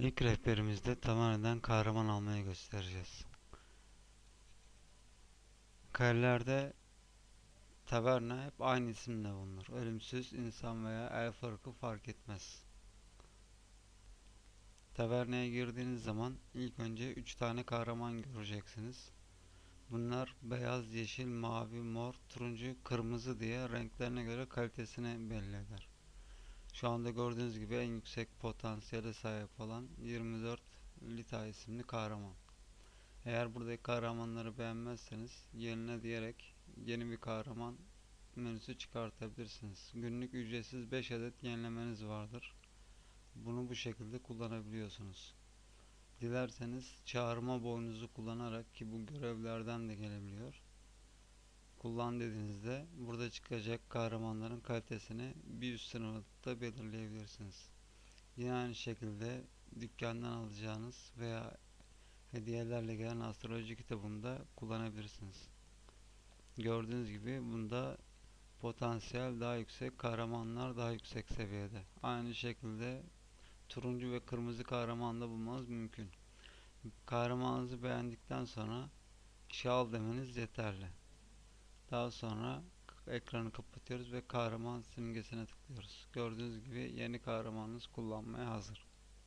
İlk rehberimizde Tamer'den kahraman almayı göstereceğiz. Karelerde taverna hep aynı isimle bulunur. Ölümsüz insan veya elf ırkı fark etmez. Tavernaya girdiğiniz zaman ilk önce 3 tane kahraman göreceksiniz. Bunlar beyaz, yeşil, mavi, mor, turuncu, kırmızı diye renklerine göre kalitesini belli eder. Şu anda gördüğünüz gibi en yüksek potansiyele sahip olan 24 Lita isimli kahraman. Eğer buradaki kahramanları beğenmezseniz yerine diyerek yeni bir kahraman menüsü çıkartabilirsiniz. Günlük ücretsiz 5 adet yenilemeniz vardır. Bunu bu şekilde kullanabiliyorsunuz. Dilerseniz çağırma boynuzu kullanarak ki bu görevlerden de gelebiliyor. Kullan dediğinizde burada çıkacak kahramanların kalitesini bir üst sınırda belirleyebilirsiniz. Yine aynı şekilde dükkandan alacağınız veya hediyelerle gelen astroloji kitabında kullanabilirsiniz. Gördüğünüz gibi bunda potansiyel daha yüksek, kahramanlar daha yüksek seviyede. Aynı şekilde turuncu ve kırmızı kahraman da bulmanız mümkün. Kahramanınızı beğendikten sonra işe al demeniz yeterli. Daha sonra ekranı kapatıyoruz ve kahraman simgesine tıklıyoruz. Gördüğünüz gibi yeni kahramanınız kullanmaya hazır.